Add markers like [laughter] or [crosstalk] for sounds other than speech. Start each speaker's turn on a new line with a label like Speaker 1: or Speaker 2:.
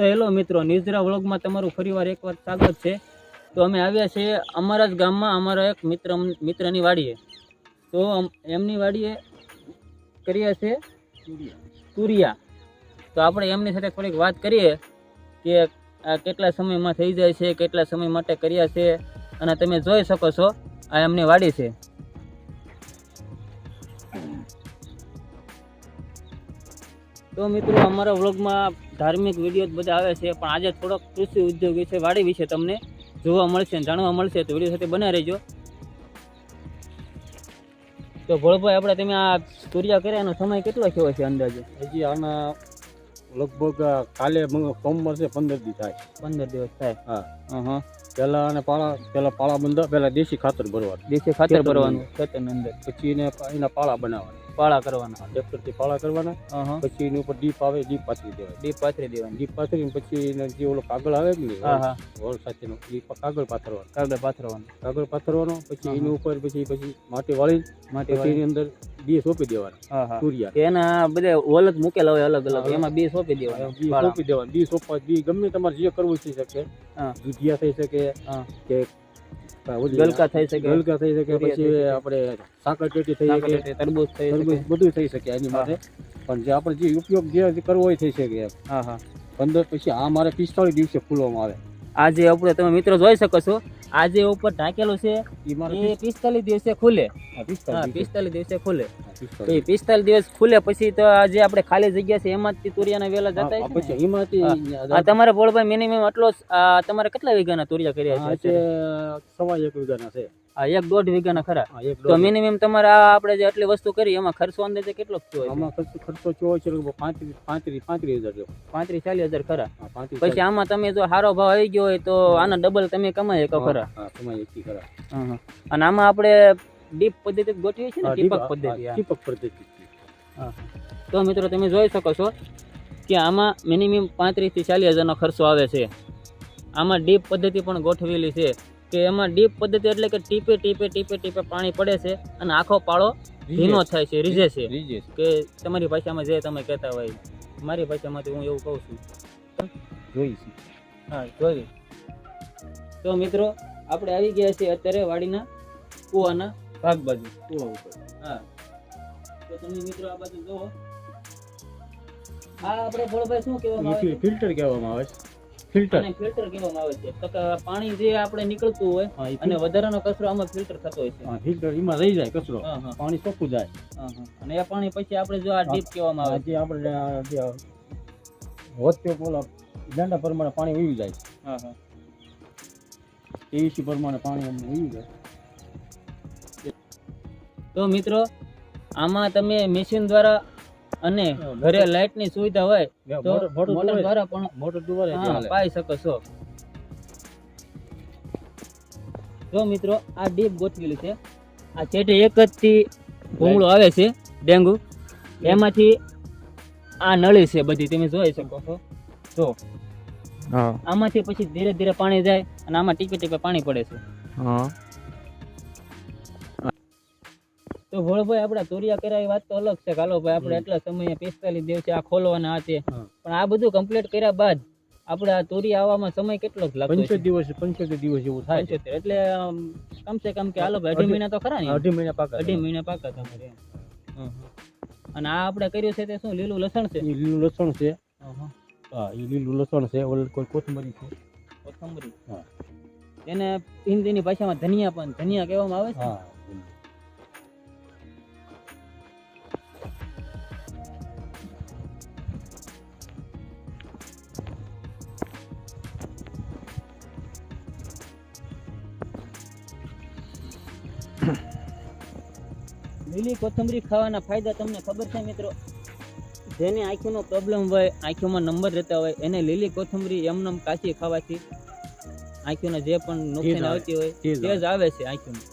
Speaker 1: તો હેલો મિત્રો નિઝરા વ્લોગમાં તમારું ફરીવાર એકવાર સ્વાગત છે. તો અમે આવ્યા છીએ અમારા જ ગામમાં, અમારા એક મિત્ર, મિત્રની વાડીએ. તો એમની વાડીએ કર્યા છે તુરિયા. તો આપણે એમની સાથે થોડીક વાત કરીએ કે આ કેટલા સમયમાં થઈ જાય છે, કેટલા સમય માટે કર્યા છે, અને તમે જોઈ શકો છો આ એમની વાડી છે. તો મિત્રો, અમારા વ્લોગમાં ધાર્મિક વીડિયો બધા આવે છે પણ આજે થોડોક કૃષિ ઉદ્યોગ વિશે વાડી વિશે તમને જોવા મળશે જાણવા મળશે તો વીડિયો સાથે બના રહેજો. તો ભોળભાઈ આપણે તમે આ સૂર્યા કર્યા એનો સમય કેટલો થયો છે અંદાજે?
Speaker 2: હજી આના લગભગ કાલે મંગ- સોમવાર પંદર દિવસ થાય.
Speaker 1: પંદર દિવસ થાય.
Speaker 2: હા.
Speaker 1: હા
Speaker 2: પેલા અને પાળા પેલા પાળા બંધ પેલા દેશી ખાતર ભરવાનું.
Speaker 1: દેશી ખાતર ભરવાનું ખેતરની અંદર.
Speaker 2: પછી એને એના પાળા બનાવવાના.
Speaker 1: પાળા કરવાના.
Speaker 2: ટ્રેક્ટરથી પાળા કરવાના. પછી એની ઉપર ડીપ આવે ડીપ પાથરી દેવાય.
Speaker 1: ડીપ પાથરી દેવાની.
Speaker 2: ડીપ પાથરીને પછી જે ઓલો કાગળ આવે ને હોળ સાથેનો એ કાગળ પાથરવાનો.
Speaker 1: કાગળ પાથરવાનો.
Speaker 2: કાગળ પાથરવાનો પછી એની ઉપર પછી પછી માટી વાળી
Speaker 1: માટી
Speaker 2: એની અંદર બે સોંપી દેવાના
Speaker 1: કે એના બધા ઓલ જ મૂકેલા હોય અલગ અલગ એમાં બે સોંપી દેવાના
Speaker 2: બી સોંપી દેવાના બી સોંપવા બી ગમે તમારે જે કરવું થઈ શકે. દુધિયા થઈ શકે કે
Speaker 1: ગલકા થઈ શકે.
Speaker 2: ગલકા થઈ શકે પછી આપણે સાકર પેટી થઈ શકે
Speaker 1: તરબૂચ થઈ શકે.
Speaker 2: તરબૂચ બધું થઈ શકે એની માટે. પણ જે આપણે જે ઉપયોગ જે કરવો હોય થઈ શકે
Speaker 1: હા હા.
Speaker 2: પંદર પછી આ મારે પિસ્તાળીસ દિવસે ફૂલવામાં આવે.
Speaker 1: આ જે આપણે તમે મિત્રો જોઈ શકો છો આ જે ઉપર ઢાંકેલું છે
Speaker 2: એ
Speaker 1: પિસ્તાલીસ દિવસે ખુલે. પિસ્તાલીસ દિવસે. ખુલે. તો એ પિસ્તાલીસ દિવસ ખુલે પછી તો જે આપણે ખાલી જગ્યા છે એમાં જ તુરિયાના વેલા જતા
Speaker 2: પછી એમાંથી
Speaker 1: તમારે બોળભાઈ મિનિમમ આટલો તમારે કેટલા વીઘાના તુરિયા કર્યા છે
Speaker 2: સવા એક વીઘાના છે.
Speaker 1: એક દોઢ વીઘાના ખરા. તો મિનિમમ તમારે આ આપણે જે આટલી વસ્તુ કરી એમાં ખર્ચો અંદાજે કેટલો થયો
Speaker 2: આમાં ખર્ચો ખર્ચો થયો છે પાંત્રીસ પાંત્રીસ પાંત્રીસ હજાર.
Speaker 1: પાંત્રીસ ચાલીસ હજાર ખરા. પછી આમાં તમે જો સારો ભાવ આવી ગયો હોય તો આના ડબલ તમે કમાઈ શકો ખરા.
Speaker 2: કમાઈ શકી ખરા.
Speaker 1: અને આમાં આપણે ડીપ પદ્ધતિ ગોઠવી છે ને ટીપક પદ્ધતિ
Speaker 2: ટીપક પદ્ધતિ.
Speaker 1: તો મિત્રો તમે જોઈ શકો છો કે આમાં મિનિમમ પાંત્રીસથી ચાલીસ હજારનો ખર્ચો આવે છે. આમાં ડીપ પદ્ધતિ પણ ગોઠવેલી છે. કે એમાં ડીપ પદ્ધતિ એટલે કે ટીપે ટીપે ટીપે ટીપે પાણી પડે છે અને આખો પાળો ભીનો થાય છે રીઝે છે. કે તમારી ભાષામાં જે તમે કહેતા હોય મારી ભાષામાંથી હું એવું કહું છું.
Speaker 2: જોઈ છે.
Speaker 1: હા જોઈ તો મિત્રો આપણે આવી ગયા છીએ અત્યારે વાડીના કુવાના ભાગ બાજુ
Speaker 2: કુવા ઉપર.
Speaker 1: હા. તો તમે મિત્રો આ બાજુ જુઓ આ આપણે ભોળભાઈ શું કહેવામાં આવે
Speaker 2: ફિલ્ટર કહેવામાં આવે છે. ફિલ્ટર
Speaker 1: ફિલ્ટર કહેવામાં આવે છે. તો કે પાણી જે આપણે નીકળતું હોય અને વધારાનો કચરો આમાં ફિલ્ટર થતો હોય છે.
Speaker 2: હા, ફિલ્ટર એમાં રહી જાય કચરો. પાણી ચોખ્ખું જાય.
Speaker 1: અને એ પાણી પછી આપણે જો આ ડીપ કહેવામાં આવે
Speaker 2: આજે આપણે જે પોલા દાંડા પ્રમાણે પાણી વહી જાય.
Speaker 1: છે હા હા.
Speaker 2: એવીસી પ્રમાણે પાણી અમને વહી જાય.
Speaker 1: તો મિત્રો આમાં તમે મશીન દ્વારા અને ઘરે લાઇટની સુવિધા હોય તો
Speaker 2: મોટર-.
Speaker 1: દ્વારા પણ
Speaker 2: મોટર દ્વારા
Speaker 1: પાઈ શકો છો. જો મિત્રો આ ડીપ ગોઠવેલી છે. આ છેટે એક જ થી ભૂંગળો આવે છે ડેન્ગુ. એમાંથી આ નળી છે બધી તમે જોઈ શકો છો. જો. આમાંથી પછી ધીરે ધીરે પાણી જાય અને આમાં ટીપે ટીપે પાણી પડે છે. તો ભોળભાઈ આપડા તુરિયા કર્યા વાત તો અલગ છે. કાલો ભાઈ આપણે એટલા સમયે પિસ્તાલીસ દિવસે આ ખોલવાના આ તે પણ આ બધું કમ્પ્લીટ કર્યા બાદ આપણે આ તુરિયા આવવામાં સમય કેટલો લાગતો
Speaker 2: પંચોતેર દિવસ પંચોતેર દિવસ એવું થાય છે.
Speaker 1: એટલે કમસે કમ કે હાલો ભાઈ અઢી મહિના તો ખરા ને
Speaker 2: અઢી મહિના પાકા
Speaker 1: અઢી મહિના પાકા તમારે. અને આ આપણે કર્યું છે તે શું લીલું લસણ છે?
Speaker 2: લીલું લસણ છે.
Speaker 1: હા
Speaker 2: એ લીલું લસણ છે. ઓલ કોઈ કોથમરી છે.
Speaker 1: કોથમરી.
Speaker 2: હા.
Speaker 1: એને હિન્દીની ભાષામાં ધનિયા પણ ધનિયા કહેવામાં આવે છે [coughs] લીલી કોથમરી ખાવાના ફાયદા તમને ખબર છે મિત્રો? જેને આંખીનો પ્રોબ્લેમ હોય આંખોમાં નંબર રહેતા હોય એને લીલી કોથમરી એમનેમ કાચી ખાવાથી આંખોને જે પણ નુકસાન આવતી હોય તે જ આવે છે આંખોમાં.